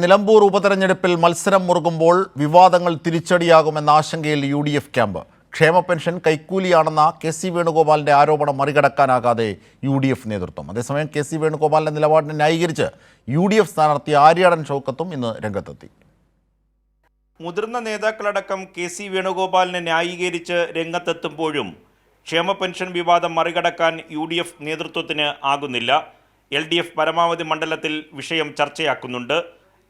നിലമ്പൂർ ഉപതെരഞ്ഞെടുപ്പിൽ മത്സരം മുറുകുമ്പോൾ വിവാദങ്ങൾ തിരിച്ചടിയാകുമെന്ന ആശങ്കയിൽ യു ഡി എഫ് ക്യാമ്പ്. ക്ഷേമ പെൻഷൻ കൈക്കൂലിയാണെന്ന കെ സി വേണുഗോപാലിന്റെ ആരോപണം മറികടക്കാനാകാതെ യു ഡി എഫ് നേതൃത്വം. അതേസമയം കെ സി വേണുഗോപാലിന്റെ നിലപാടിനെ ന്യായീകരിച്ച് യു ഡി എഫ് സ്ഥാനാർത്ഥി ആര്യാടൻ ഷൗക്കത്തും ഇന്ന് രംഗത്തെത്തി. മുതിർന്ന നേതാക്കളടക്കം കെ സി വേണുഗോപാലിനെ ന്യായീകരിച്ച് രംഗത്തെത്തുമ്പോഴും ക്ഷേമ പെൻഷൻ വിവാദം മറികടക്കാൻ യു ഡി എഫ് നേതൃത്വത്തിന് ആകുന്നില്ല. എൽ ഡി എഫ് പരമാവധി മണ്ഡലത്തിൽ വിഷയം ചർച്ചയാക്കുന്നുണ്ട്.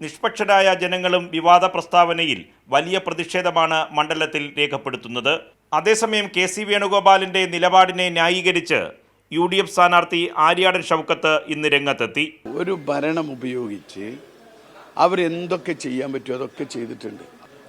നിഷ്പക്ഷരായ ജനങ്ങളും വിവാദ പ്രസ്താവനയിൽ വലിയ പ്രതിഷേധമാണ് മണ്ഡലത്തിൽ രേഖപ്പെടുത്തുന്നത്. അതേസമയം കെ സി വേണുഗോപാലിന്റെ നിലപാടിനെ ന്യായീകരിച്ച് യു ഡി എഫ് സ്ഥാനാർത്ഥി ആര്യാടൻ ഷൗക്കത്ത് ഇന്ന് രംഗത്തെത്തി. ഒരു ഭരണം ഉപയോഗിച്ച് അവരെന്തൊക്കെ ചെയ്യാൻ പറ്റുമോ അതൊക്കെ ചെയ്തിട്ടുണ്ട്.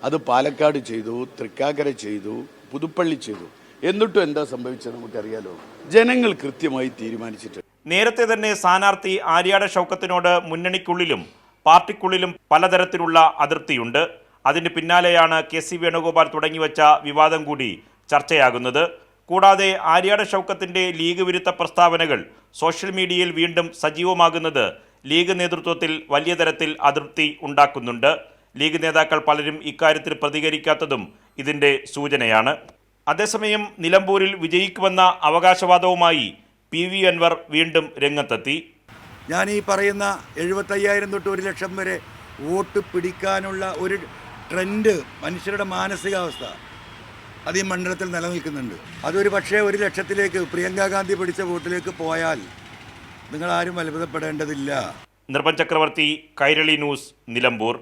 അത് പാലക്കാട് ചെയ്തു തൃക്കാക്കര ചെയ്തു പുതുപ്പള്ളി ചെയ്തു. എന്നിട്ടും എന്താ സംഭവിച്ചത് നമുക്കറിയാലോ? ജനങ്ങൾ കൃത്യമായി തീരുമാനിച്ചിട്ടുണ്ട്. നേരത്തെ തന്നെ സ്ഥാനാർത്ഥി ആര്യാട ഷൗക്കത്തിനോട് മുന്നണിക്കുള്ളിലും പാർട്ടിക്കുള്ളിലും പലതരത്തിലുള്ള അതിർത്തിയുണ്ട്. അതിന് പിന്നാലെയാണ് കെ സി വേണുഗോപാൽ തുടങ്ങിവച്ച വിവാദം കൂടി ചർച്ചയാകുന്നത്. കൂടാതെ ആര്യാട ഷൗക്കത്തിന്റെ ലീഗ് വിരുദ്ധ പ്രസ്താവനകൾ സോഷ്യൽ മീഡിയയിൽ വീണ്ടും സജീവമാകുന്നത് ലീഗ് നേതൃത്വത്തിൽ വലിയ തരത്തിൽ അതൃപ്തി ഉണ്ടാക്കുന്നുണ്ട്. ലീഗ് നേതാക്കൾ പലരും ഇക്കാര്യത്തിൽ പ്രതികരിക്കാത്തതും ഇതിന്റെ സൂചനയാണ്. അതേസമയം നിലമ്പൂരിൽ വിജയിക്കുമെന്ന അവകാശവാദവുമായി പി വി അൻവർ വീണ്ടും രംഗത്തെത്തി. ഞാൻ ഈ പറയുന്ന എഴുപത്തയ്യായിരം തൊട്ട് ഒരു ലക്ഷം വരെ വോട്ട് പിടിക്കാനുള്ള ഒരു ട്രെൻഡ് മനുഷ്യരുടെ മാനസികാവസ്ഥ അത് ഈ മണ്ഡലത്തിൽ നിലനിൽക്കുന്നുണ്ട്. അതൊരു പക്ഷേ ഒരു ലക്ഷത്തിലേക്ക് പ്രിയങ്ക ഗാന്ധി പിടിച്ച വോട്ടിലേക്ക് പോയാൽ നിങ്ങൾ ആരും അത്ഭുതപ്പെടേണ്ടതില്ല. നിർഭൻ ചക്രവർത്തി കൈരളി ന്യൂസ് നിലമ്പൂർ.